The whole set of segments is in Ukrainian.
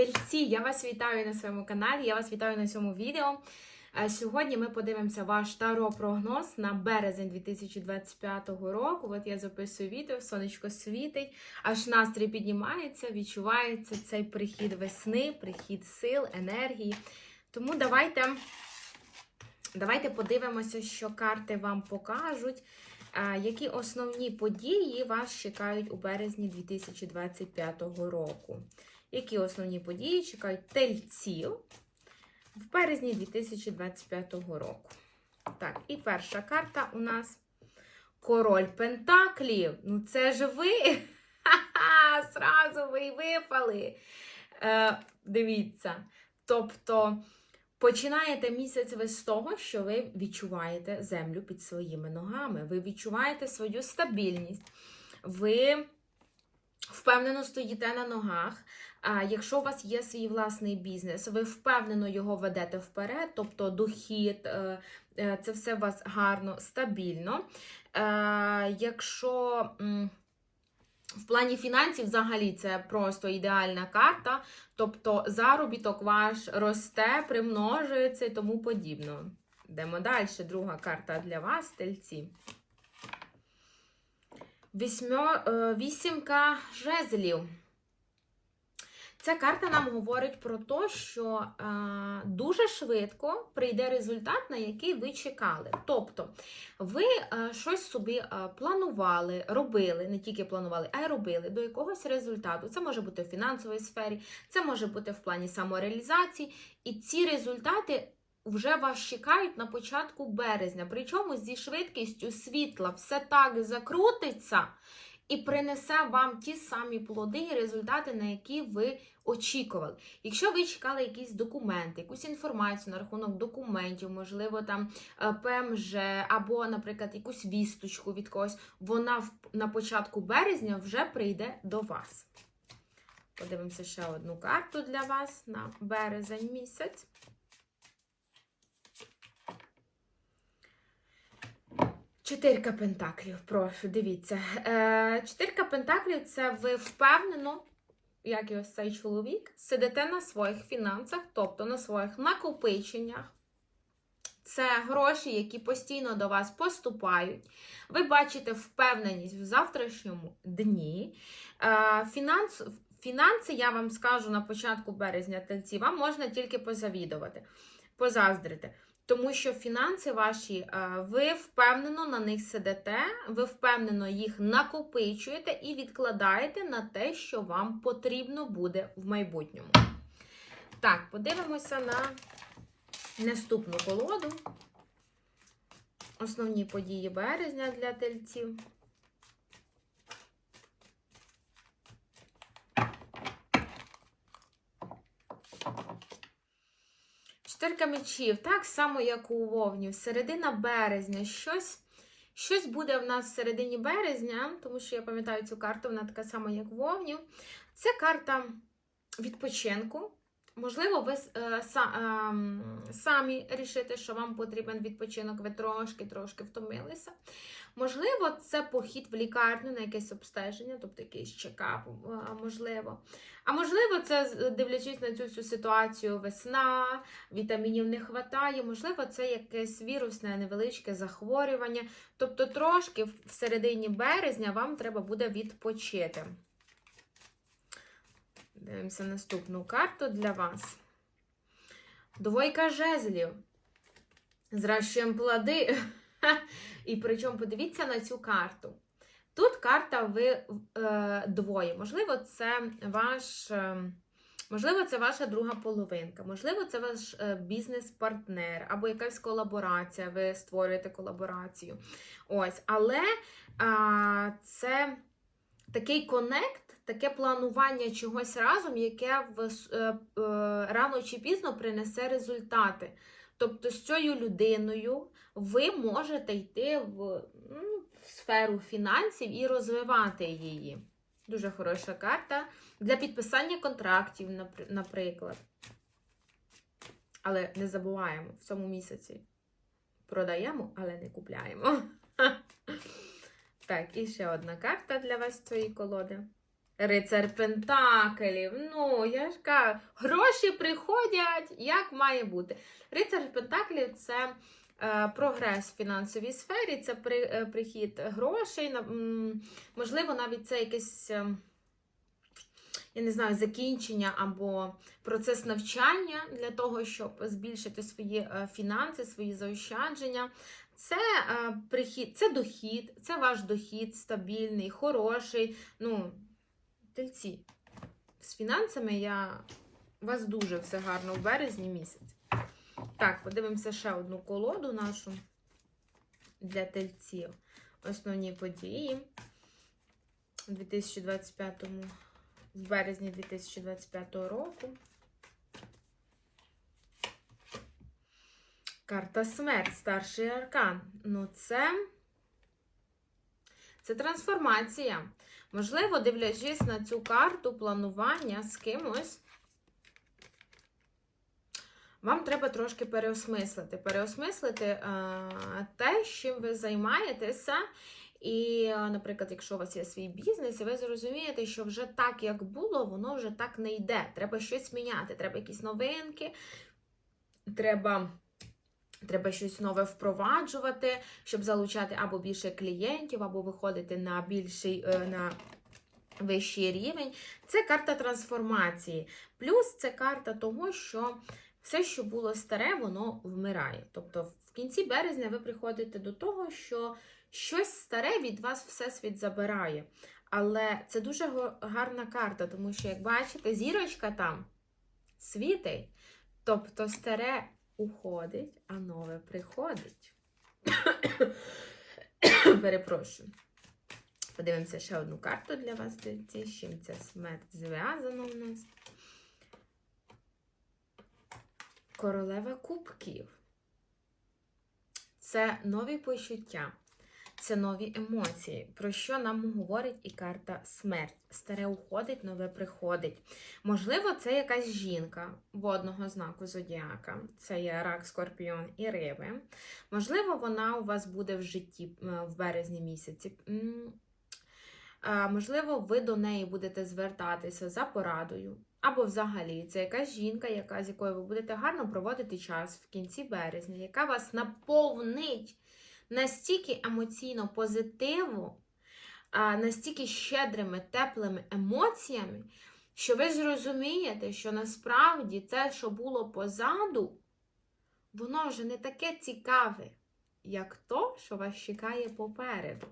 Тельці, я вас вітаю на своєму каналі, я вас вітаю на цьому відео. Е, Сьогодні ми подивимося ваш таро-прогноз на березень 2025 року. От я записую відео, сонечко світить, аж настрій піднімається, відчувається цей прихід весни, прихід сил, енергії. Тому давайте, давайте подивимося, що карти вам покажуть. Які основні події вас чекають у березні 2025 року? Які основні події чекають тельців в березні 2025 року? Так, і перша карта у нас Король Пентаклів. Ну, це ж ви! Ха-ха! Сразу ви випали. Е, дивіться. Тобто. Починаєте місяць ви з того, що ви відчуваєте землю під своїми ногами, ви відчуваєте свою стабільність, ви впевнено стоїте на ногах. А якщо у вас є свій власний бізнес, ви впевнено його ведете вперед, тобто дохід, е, е, це все у вас гарно, стабільно. Е, Якщо в плані фінансів, взагалі, це просто ідеальна карта. Тобто заробіток ваш росте, примножується і тому подібно. Йдемо далі. Друга карта для вас, тельці. Вісьмьо, е, вісімка жезлів. Ця карта нам говорить про те, що е, дуже швидко прийде результат, на який ви чекали. Тобто, ви е, щось собі е, планували, робили, не тільки планували, а й робили до якогось результату. Це може бути в фінансовій сфері, це може бути в плані самореалізації. І ці результати вже вас чекають на початку березня. Причому зі швидкістю світла все так закрутиться і принесе вам ті самі плоди і результати, на які ви очікували. Якщо ви чекали якісь документи, якусь інформацію на рахунок документів, можливо, там е, ПМЖ, або, наприклад, якусь вісточку від когось, вона на початку березня вже прийде до вас. Подивимося ще одну карту для вас на березень місяць. Чотирка пентаклів, прошу, дивіться. Е, чотирка пентаклів це ви впевнено, як і ось цей чоловік, сидите на своїх фінансах, тобто на своїх накопиченнях. Це гроші, які постійно до вас поступають. Ви бачите впевненість в завтрашньому дні. Е, фінанс, фінанси, я вам скажу на початку березня тельці, вам можна тільки позавідувати, позаздрити. Тому що фінанси ваші, е, ви впевнено на них сидите, ви впевнено їх накопичуєте і відкладаєте на те, що вам потрібно буде в майбутньому. Так, подивимося на наступну колоду. Основні події березня для тельців. Чотирка мечів, так само, як у Вовні, середина березня. Щось щось буде в нас в середині березня, тому що я пам'ятаю цю карту, вона така сама, як у Вовнів. Це карта відпочинку. Можливо, ви е, са, е, самі рішите, що вам потрібен відпочинок, ви трошки-трошки втомилися. Можливо, це похід в лікарню на якесь обстеження, тобто якийсь чекап, е, можливо. А можливо, це дивлячись на цю всю ситуацію, весна, вітамінів не вистачає, можливо, це якесь вірусне невеличке захворювання. Тобто, трошки в середині березня вам треба буде відпочити. Дивимося наступну карту для вас. Двойка жезлів. Зращуємо плоди. І причому подивіться на цю карту. Тут карта ви е, двоє. Можливо, це ваш. Е, Можливо, це ваша друга половинка, можливо, це ваш е, бізнес-партнер або якась колаборація, ви створюєте колаборацію. Ось, але а, це такий конект, таке планування чогось разом, яке в, е, е, рано чи пізно принесе результати. Тобто з цією людиною ви можете йти в, ну, в сферу фінансів і розвивати її. Дуже хороша карта для підписання контрактів, наприклад. Але не забуваємо в цьому місяці. Продаємо, але не купляємо. Так, і ще одна карта для вас з цієї колоди. Рицар Пентаклів. Ну, я ж кажу, гроші приходять, як має бути. Рицар Пентаклів це е, прогрес в фінансовій сфері, це при, е, прихід грошей. можливо, навіть це якесь. е, я не знаю, закінчення або процес навчання для того, щоб збільшити свої е, фінанси, свої заощадження. Це е, прихід, це дохід, це ваш дохід стабільний, хороший. Ну, тельці. З фінансами я вас дуже все гарно в березні місяць. Так, подивимося ще одну колоду нашу для тельців. Основні події у 2025 в березні 2025 року. Карта смерть, старший аркан. Ну, це, це трансформація. Можливо, дивлячись на цю карту планування з кимось, вам треба трошки переосмислити. Переосмислити е, те, чим ви займаєтеся. І, е, наприклад, якщо у вас є свій бізнес, і ви зрозумієте, що вже так, як було, воно вже так не йде. Треба щось міняти, треба якісь новинки, треба. Треба щось нове впроваджувати, щоб залучати або більше клієнтів, або виходити на більший е, на вищий рівень. Це карта трансформації. Плюс це карта того, що все, що було старе, воно вмирає. Тобто, в кінці березня ви приходите до того, що щось старе від вас всесвіт забирає. Але це дуже гарна карта, тому що, як бачите, зірочка там світить. Тобто старе уходить, а нове приходить. Перепрошую. Подивимося ще одну карту для вас, з чим ця смерть зв'язана у нас. Королева кубків. Це нові почуття, це нові емоції, про що нам говорить і карта смерть. Старе уходить, нове приходить. Можливо, це якась жінка водного знаку зодіака. Це є рак, скорпіон і риби. Можливо, вона у вас буде в житті е, в березні місяці. Можливо, ви до неї будете звертатися за порадою. Або взагалі це якась жінка, яка, з якою ви будете гарно проводити час в кінці березня, яка вас наповнить настільки емоційно позитиву, настільки щедрими, теплими емоціями, що ви зрозумієте, що насправді це, що було позаду, воно вже не таке цікаве, як то, що вас чекає попереду.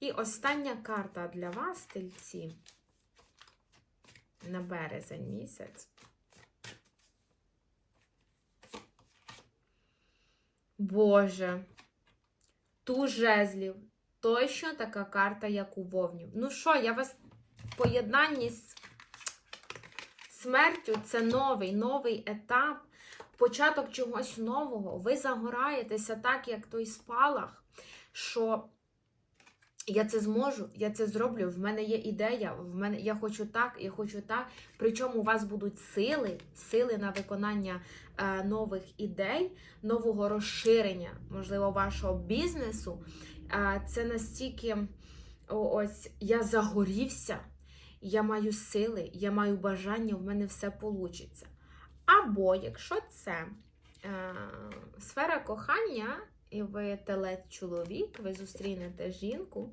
І остання карта для вас, тельці, на березень місяць. Боже, ту жезлів. Точно така карта, як у вовнів. Ну що, я вас в поєднанні з смертю це новий, новий етап, початок чогось нового. Ви загораєтеся так, як той спалах, що я це зможу, я це зроблю. В мене є ідея, в мене я хочу так, я хочу так. Причому у вас будуть сили, сили на виконання е, нових ідей, нового розширення, можливо, вашого бізнесу. Е, це настільки ось я загорівся, я маю сили, я маю бажання, в мене все вийде. Або якщо це е, сфера кохання, і ви телець чоловік, ви зустрінете жінку,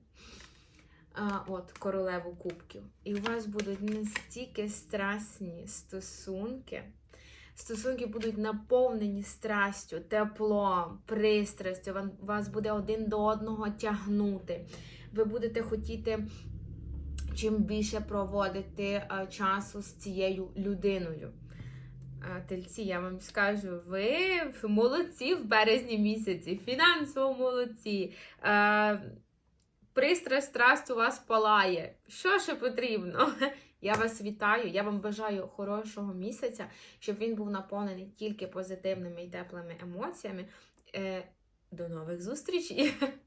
а, от королеву кубків, і у вас будуть настільки страсні стосунки. Стосунки будуть наповнені страстю, теплом, пристрастю. Вас буде один до одного тягнути. Ви будете хотіти чим більше проводити часу з цією людиною. Тельці, я вам скажу, ви молодці в березні місяці, фінансово молодці. Пристрасть, страсть у вас палає. Що ще потрібно? Я вас вітаю, я вам бажаю хорошого місяця, щоб він був наповнений тільки позитивними і теплими емоціями. Е, до нових зустрічей!